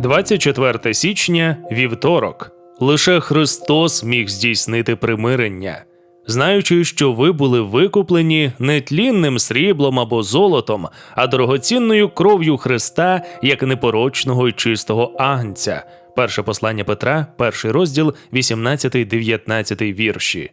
24 січня, вівторок. Лише Христос міг здійснити примирення. Знаючи, що ви були викуплені не тлінним сріблом або золотом, а дорогоцінною кров'ю Христа як непорочного й чистого агнця. Перше послання Петра, перший розділ, 18-19 вірші.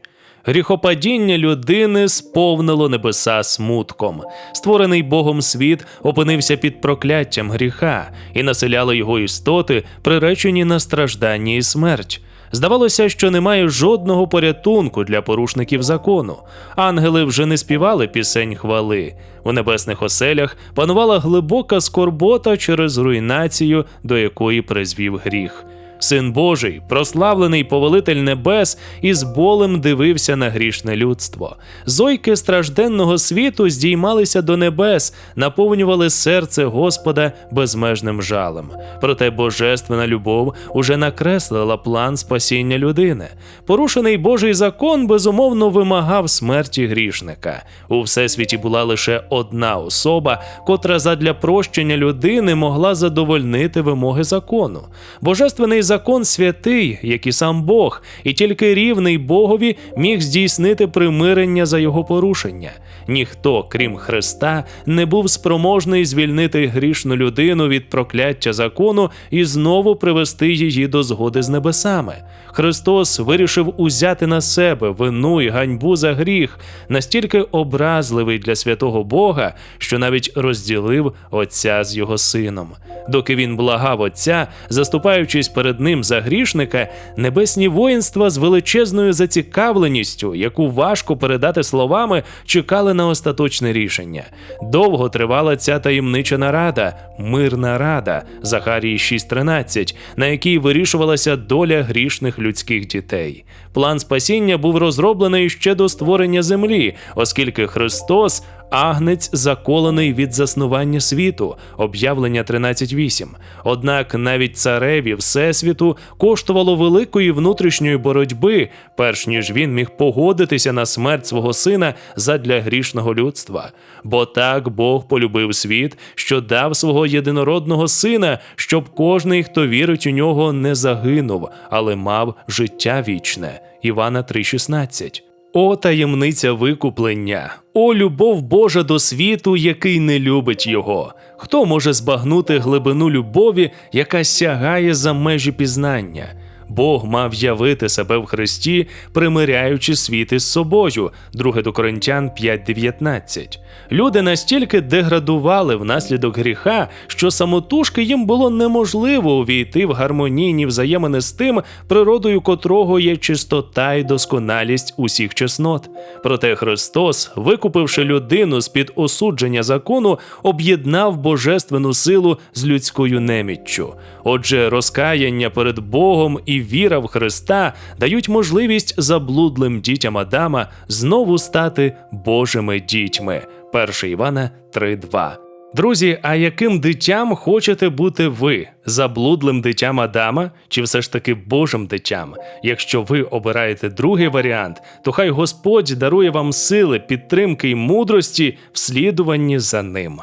Гріхопадіння людини сповнило небеса смутком. Створений Богом світ опинився під прокляттям гріха, і населяли його істоти, приречені на страждання і смерть. Здавалося, що немає жодного порятунку для порушників закону. Ангели вже не співали пісень хвали. У небесних оселях панувала глибока скорбота через руйнацію, до якої призвів гріх. Син Божий, прославлений повелитель небес, із болем дивився на грішне людство. Зойки стражденного світу здіймалися до небес, наповнювали серце Господа безмежним жалем. Проте божественна любов уже накреслила план спасіння людини. Порушений Божий закон безумовно вимагав смерті грішника. У всесвіті була лише одна особа, котра задля прощення людини могла задовольнити вимоги закону. Божественний закон святий, як і сам Бог, і тільки рівний Богові міг здійснити примирення за його порушення. Ніхто, крім Христа, не був спроможний звільнити грішну людину від прокляття закону і знову привести її до згоди з небесами. Христос вирішив узяти на себе вину і ганьбу за гріх, настільки образливий для святого Бога, що навіть розділив Отця з його сином. Доки він благав Отця, заступаючись перед ним за грішника, небесні воїнства з величезною зацікавленістю, яку важко передати словами, чекали на остаточне рішення. Довго тривала ця таємнича нарада, мирна рада Захарії 6.13, на якій вирішувалася доля грішних людських дітей. План спасіння був розроблений ще до створення землі, оскільки Христос. Агнець заколений від заснування світу, об'явлення 13.8. Однак навіть цареві Всесвіту коштувало великої внутрішньої боротьби, перш ніж він міг погодитися на смерть свого сина задля грішного людства. Бо так Бог полюбив світ, що дав свого єдинородного сина, щоб кожний, хто вірить у нього, не загинув, але мав життя вічне. Івана 3,16 о, таємниця викуплення, о, любов Божа до світу, який не любить його. Хто може збагнути глибину любові, яка сягає за межі пізнання? Бог мав явити себе в Христі, примиряючи світ із собою. 2 до Коринтян 5.19. Люди настільки деградували внаслідок гріха, що самотужки їм було неможливо увійти в гармонійні взаємини з тим, природою котрого є чистота і досконалість усіх чеснот. Проте Христос, викупивши людину з під осудження закону, об'єднав божественну силу з людською неміччю. Отже, розкаяння перед Богом і віра в Христа дають можливість заблудлим дітям Адама знову стати Божими дітьми. 1 Івана 3.2 Друзі, а яким дитям хочете бути ви? Заблудлим дитям Адама чи все ж таки Божим дитям? Якщо ви обираєте другий варіант, то хай Господь дарує вам сили, підтримки й мудрості в слідуванні за ним.